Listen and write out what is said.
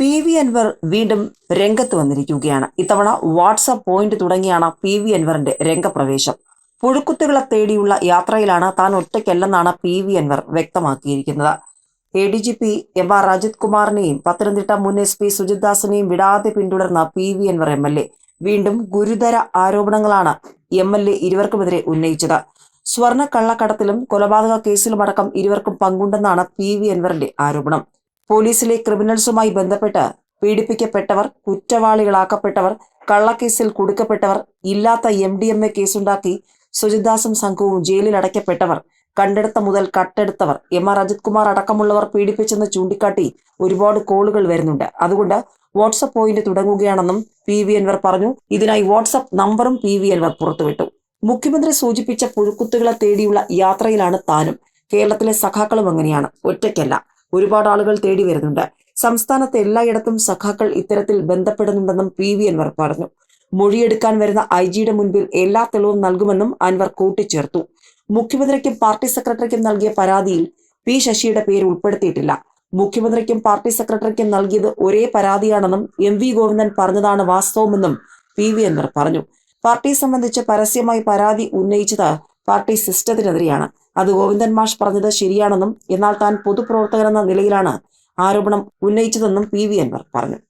P V Anwar വീണ്ടും രംഗത്ത് വന്നിരിക്കുകയാണ്. ഇത്തവണ വാട്സപ്പ് പോയിന്റ് തുടങ്ങിയാണ് പി വി അൻവറിന്റെ രംഗപ്രവേശം. പുഴുക്കുത്തുകളെ തേടിയുള്ള യാത്രയിലാണ് താൻ ഒറ്റയ്ക്കല്ലെന്നാണ് പി വി അൻവർ വ്യക്തമാക്കിയിരിക്കുന്നത്. A D G P M R Ajith കുമാറിനെയും Pathanamthitta മുൻ എസ് പി സുജിത് ദാസിനെയും വിടാതെ പിന്തുടർന്ന P V Anvar M L A വീണ്ടും ഗുരുതര ആരോപണങ്ങളാണ് എം എൽ എ ഇരുവർക്കുമെതിരെ ഉന്നയിച്ചത്. സ്വർണ കള്ളക്കടത്തിലും കൊലപാതക കേസിലുമടക്കം ഇരുവർക്കും പങ്കുണ്ടെന്നാണ് പി വി അൻവറിന്റെ ആരോപണം. പോലീസിലെ ക്രിമിനൽസുമായി ബന്ധപ്പെട്ട് പീഡിപ്പിക്കപ്പെട്ടവർ കുറ്റവാളികളാക്കപ്പെട്ടവർ കള്ളക്കേസിൽ കുടുക്കപ്പെട്ടവർ ഇല്ലാത്ത എം ഡി എം എ കേസുണ്ടാക്കി സുജിദാസും സംഘവും ജയിലിൽ അടയ്ക്കപ്പെട്ടവർ കണ്ടെടുത്ത മുതൽ കട്ടെടുത്തവർ എം ആർ അജിത് കുമാർ അടക്കമുള്ളവർ പീഡിപ്പിച്ചെന്ന് ചൂണ്ടിക്കാട്ടി ഒരുപാട് കോളുകൾ വരുന്നുണ്ട്. അതുകൊണ്ട് വാട്സപ്പ് പോയിന്റ് തുടങ്ങുകയാണെന്നും പി വി അൻവർ പറഞ്ഞു. ഇതിനായി വാട്സപ്പ് നമ്പറും പി വി അൻവർ പുറത്തുവിട്ടു. മുഖ്യമന്ത്രി സൂചിപ്പിച്ച പുഴുക്കുത്തുകളെ തേടിയുള്ള യാത്രയിലാണ് താനും. കേരളത്തിലെ സഖാക്കളും അങ്ങനെയാണ്. ഒറ്റയ്ക്കല്ല. ഒരുപാട് ആളുകൾ തേടി വരുന്നുണ്ട്. സംസ്ഥാനത്ത് എല്ലായിടത്തും സഖാക്കൾ ഇത്തരത്തിൽ ബന്ധപ്പെടുന്നുണ്ടെന്നും പി വി അൻവർ പറഞ്ഞു. മൊഴിയെടുക്കാൻ വരുന്ന ഐ ജിയുടെ മുൻപിൽ എല്ലാ തെളിവും നൽകുമെന്നും അൻവർ കൂട്ടിച്ചേർത്തു. മുഖ്യമന്ത്രിക്കും പാർട്ടി സെക്രട്ടറിക്കും നൽകിയ പരാതിയിൽ പി ശശിയുടെ പേര് ഉൾപ്പെടുത്തിയിട്ടില്ല. മുഖ്യമന്ത്രിക്കും പാർട്ടി സെക്രട്ടറിക്കും നൽകിയത് ഒരേ പരാതിയാണെന്നും എം വി ഗോവിന്ദൻ പറഞ്ഞതാണ് വാസ്തവമെന്നും പി വി അൻവർ പറഞ്ഞു. പാർട്ടിയെ സംബന്ധിച്ച് പരസ്യമായി പരാതി ഉന്നയിച്ചത് പാർട്ടി സിസ്റ്റത്തിനെതിരെയാണ്. അത് ഗോവിന്ദൻ മാഷ് പറഞ്ഞത് ശരിയാണെന്നും എന്നാൽ താൻ പൊതുപ്രവർത്തകനെന്ന നിലയിലാണ് ആരോപണം ഉന്നയിച്ചതെന്നും പി വി അൻവർ പറഞ്ഞു.